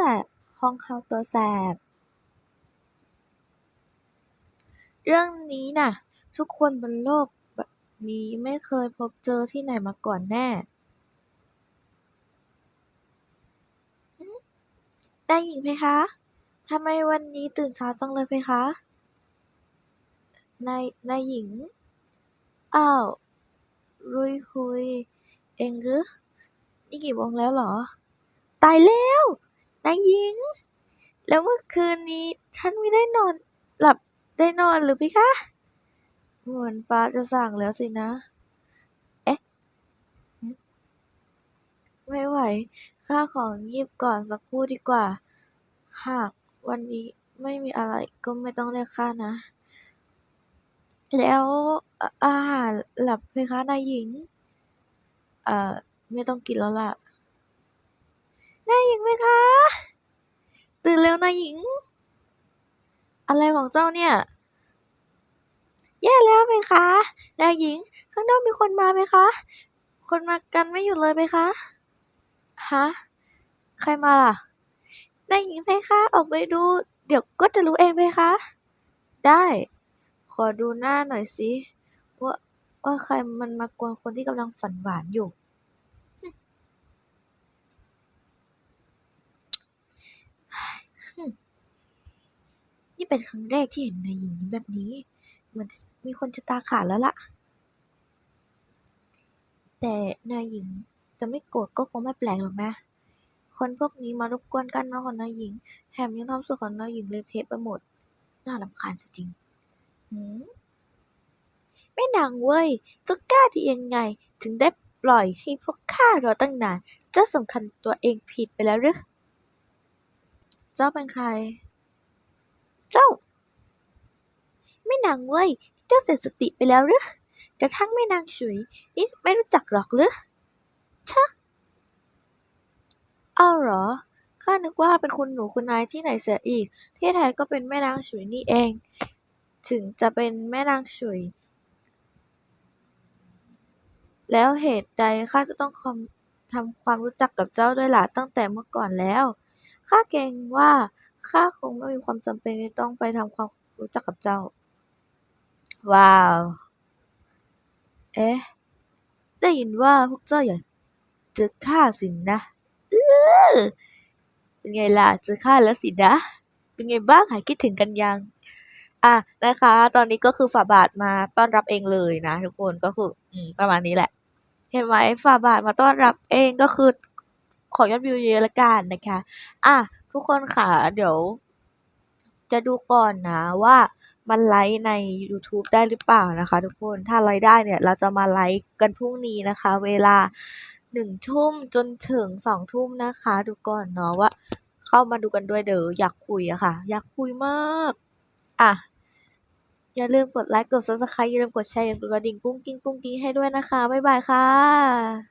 แหละห้องเฮาตัวแสบ เรื่องนี้น่ะ ทุกคนบนโลกแบบนี้ไม่เคยพบเจอที่ไหนมาก่อนแน่นายหญิงเพคะ ทำไมวันนี้ตื่นเช้าจังเลยเพคะ นาย นายหญิง อ้าว รุยฮุย เองหรือ นี่กี่โมงแล้วเหรอ ตายแล้ว นายหญิง แล้วเมื่อคืนนี้ท่านไม่ได้นอนหลับได้นอนหรือเพคะเหมือนฟ้าจะสั่งแล้วสินะ เอ๊ะ ไม่ไหว ข้าของงีบก่อนสักครู่ดีกว่า หากวันนี้ไม่มีอะไรก็ไม่ต้องเรียกข้านะ แล้วอาหารหลับเพคะนายหญิง เอ่อ ไม่ต้องกินแล้วล่ะ นายหญิงเพคะ ตื่นเร็วนายหญิง อะไรของเจ้าเนี่ยแย่แล้วเพคะนายหญิง ข้างนอกมีคนมาเพคะ คนมากันไม่หยุดเลยเพคะฮะใครมาล่ะนายหญิงเพคะออกไปดู เดี๋ยวก็จะรู้เองเพคะ ได้ ขอดูหน้าหน่อยสิว่าว่าใครมันมากวนคนที่กำลังฝันหวานอยู่ นี่ เป็นครั้งแรกที่เห็นนายหญิงยิ้มแบบนี้เหมือนมีคนจะตาขาดแล้วล่ะ แต่นายหญิงจะไม่โกรธก็คงไม่แปลกหรอกนะ คนพวกนี้มารบกวนการนอนของนายหญิง แถมยังทำส่วนของนายหญิงเละเทะไปหมด น่ารำคาญจริงหืมแม่นางเว้ยจ้ากล้าดียังไง ถึงได้ปล่อยให้พวกข้ารอตั้งนาน เจ้าสำคัญตัวเองผิดไปแล้วหรือ เจ้าเป็นใคร เจ้าแม่นางเว้ย เจ้าเสียสติไปแล้วหรือกระทั่งแม่นางฉุยนี่ไม่รู้จักหรอกหรือชะอ้าเหรอข้านึกว่าเป็นคุณหนูคุณนายที่ไหนเสียอีก ที่แท้ก็เป็นแม่นางฉุยนี่เอง ถึงจะเป็นแม่นางฉุย แล้วเหตุใดข้าจะต้องทำความรู้จักกับเจ้าด้วยล่ะตั้งแต่เมื่อก่อนแล้ว ข้าเกรงว่า ข้าคงไม่มีความจำเป็นที่ต้องไปทำความรู้จักกับเจ้า ว้าว เอ๊ะ ได้ยินว่าพวกเจ้าอยากเจอข้าสินนะเออเป็นไงล่ะ เจอข้าแล้วสินะ เป็นไงบ้างหายคิดถึงกันยัง อะนะคะ ตอนนี้ก็คือฝ่าบาทมาต้อนรับเองเลยนะทุกคนก็คืออืมประมาณนี้แหละ เห็นไหมฝ่าบาทมาต้อนรับเองก็คือขอยอดวิวเยอะละกันนะคะ อะ ทุกคนค่ะ เดี๋ยว จะดูก่อนนะว่ามันไลฟ์ใน YouTube ได้หรือเปล่านะคะ ทุกคนถ้าไลฟ์ได้เนี่ยเราจะมาไลฟ์กันพรุ่งนี้นะคะ เวลาหนึ่งทุ่มจนถึงสองทุ่มนะคะ ดูก่อนเนาะว่า เข้ามาดูกันด้วยเด้ออยากคุยอะค่ะ อยากคุยมาก อะ อย่าลืมกดไลค์กด Subscribe อย่าลืมกดแชร์อย่าลืมกดกระดิ่งกุ้งกิ้งกุ้งกิ้งให้ด้วยนะคะ บ๊ายบายค่ะ